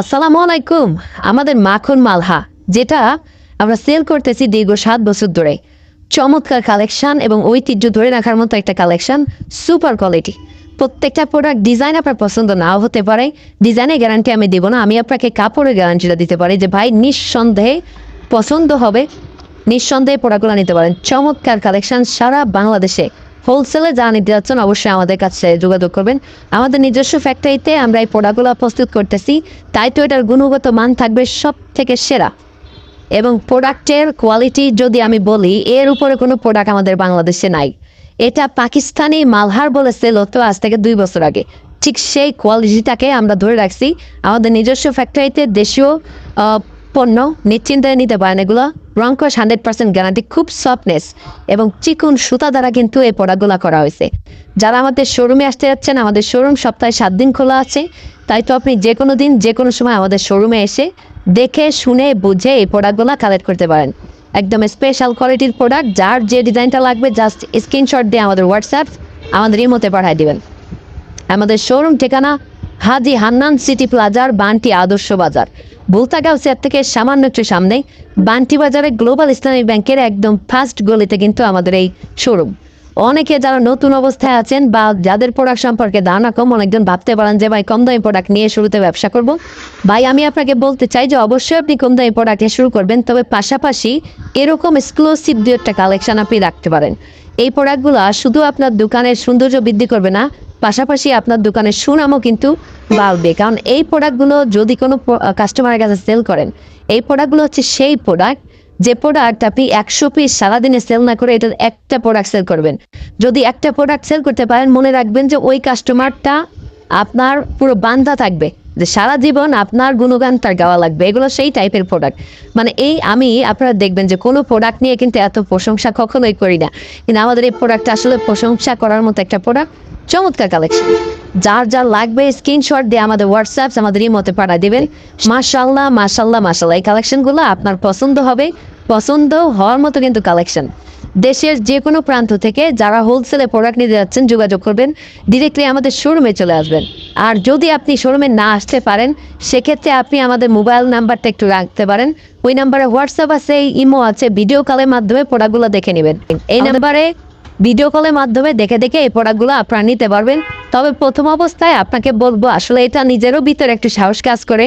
আসসালামু আলাইকুম। আমাদের মাখন মালহা, যেটা আমরা সেল করতেছি দীর্ঘ সাত বছর ধরে। চমৎকার কালেকশন এবং ঐতিহ্য ধরে রাখার মতো একটা কালেকশন সুপার কোয়ালিটি প্রত্যেকটা প্রোডাক্ট ডিজাইন আপনার পছন্দ নাও হতে পারে। ডিজাইনের গ্যারান্টি আমি দেবো না, আমি আপনাকে কাপড়ের গ্যারান্টিটা দিতে পারি যে ভাই নিঃসন্দেহে পছন্দ হবে। নিঃসন্দেহে প্রোডাক্টগুলো নিতে পারেন। চমৎকার কালেকশন সারা বাংলাদেশে। হোলসেলে যা নিতে যাচ্ছেন অবশ্যই আমাদের কাছে যোগাযোগ করবেন। আমাদের নিজস্ব ফ্যাক্টরিতে আমরা এই প্রোডাক্টগুলো প্রস্তুত করতেছি। তাই তো এটার গুণগত মান থাকবে সব থেকে সেরা। এবং প্রোডাক্টের কোয়ালিটি যদি আমি বলি, এর উপরে কোনো প্রোডাক্ট আমাদের বাংলাদেশে নাই। এটা পাকিস্তানি মালহার বলে সেল আজ থেকে দুই বছর আগে। ঠিক সেই কোয়ালিটিটাকে আমরা ধরে রাখছি। আমাদের নিজস্ব ফ্যাক্টরিতে দেশীয় পণ্য নিশ্চিন্তে নিতে পারেন এগুলো। রংকশ হান্ড্রেড পার্সেন্ট গ্যারান্টি খুব সফটনেস এবং চিকুন সুতা দ্বারা কিন্তু এই প্রোডাক্টগুলো করা হয়েছে। যারা আমাদের শোরুমে আসতে যাচ্ছেন, আমাদের শোরুম সপ্তাহে সাত দিন খোলা আছে। তাই তো আপনি যে কোনো দিন যে কোনো সময় আমাদের শোরুমে এসে দেখে, শুনে, বুঝে এই প্রোডাক্টগুলো কালেক্ট করতে পারেন। একদম স্পেশাল কোয়ালিটির প্রোডাক্ট যার যে ডিজাইনটা লাগবে জাস্ট স্ক্রিনশট দিয়ে আমাদের হোয়াটসঅ্যাপ আমাদের ইমোতে পাঠিয়ে দিবেন। আমাদের শোরুম ঠিকানা হাজি হান্নান সিটি প্লাজার বান্টি আদর্শ বাজার। বুলতাগাঁও সেট থেকে সামান্য একটু সামনে বান্টি বাজারে গ্লোবাল ইসলামী ব্যাংকের একদম ফার্স্ট গলিতে কিন্তু আমাদের এই শোরুম। অনেকে যারা নতুন অবস্থায় আছেন বা যাদের প্রোডাক্ট সম্পর্কে ধারণা কম, অনেকজন ভাবতে পারেন যে, ভাই কম দামি প্রোডাক্ট নিয়ে শুরুতে ব্যবসা করব। ভাই, আমি আপনাকে বলতে চাই যে, অবশ্যই আপনি কম দামি প্রোডাক্ট নিয়ে শুরু করবেন, তবে পাশাপাশি এরকম এক্সক্লুসিভ দু একটা কালেকশন আপনি রাখতে পারেন। এই প্রোডাক্টগুলো শুধু আপনার দোকানের সৌন্দর্য বৃদ্ধি করবে না পাশাপাশি আপনার দোকানের সুনামও কিন্তু বাড়বে। কারণ এই প্রোডাক্টগুলো যদি কোনো কাস্টমারের কাছে সেল করেন, এই প্রোডাক্টগুলো হচ্ছে সেই প্রোডাক্ট যে প্রোডাক্ট আপনি একশো পিস সারাদিনে সেল না করে এটা একটা প্রোডাক্ট সেল করবেন। যদি একটা প্রোডাক্ট সেল করতে পারেন, মনে রাখবেন যে ওই কাস্টমারটা আপনার পুরো বান্ধা থাকবে, যে সারা জীবন আপনার গুণগান তার গাওয়া লাগবে। এগুলো সেই টাইপের প্রোডাক্ট মানে এই আমি, আপনারা দেখবেন যে কোনো প্রোডাক্ট নিয়ে কিন্তু এত প্রশংসা কখনোই করি না। কিন্তু আমাদের এই প্রোডাক্টটা আসলে প্রশংসা করার মতো একটা প্রোডাক্ট চমৎকার কালেকশন যার যার লাগবে স্ক্রিনশট দিয়ে আমাদের হোয়াটসঅ্যাপ আমাদের ইমোতে পাঠা দেবেন। মাশাল্লাহ মাশাল্লাহ মাশাল্লাহ এই কালেকশনগুলো আপনার পছন্দ হবে। পছন্দ হওয়ার মতো কিন্তু কালেকশন দেশের যে কোনো প্রান্ত থেকে যারা হোলসেলে প্রোডাক্ট নিতে যাচ্ছেন যোগাযোগ করবেন। ডিরেক্টলি আমাদের শোরুমে চলে আসবেন। আর যদি আপনি শোরুমে না আসতে পারেন সেক্ষেত্রে আপনি আমাদের মোবাইল নাম্বারটা একটু রাখতে পারেন। ওই নাম্বারে হোয়াটসঅ্যাপ আছে ইমো আছে ভিডিও কলের মাধ্যমে প্রোডাক্টগুলো দেখে নেবেন। এই নাম্বারে ভিডিও কলের মাধ্যমে দেখে দেখে এই প্রোডাক্টগুলো আপনারা নিতে পারবেন। তবে প্রথম অবস্থায় আপনাকে বলব, আসলে এটা নিজেরও ভিতরে একটু সাহস কাজ করে।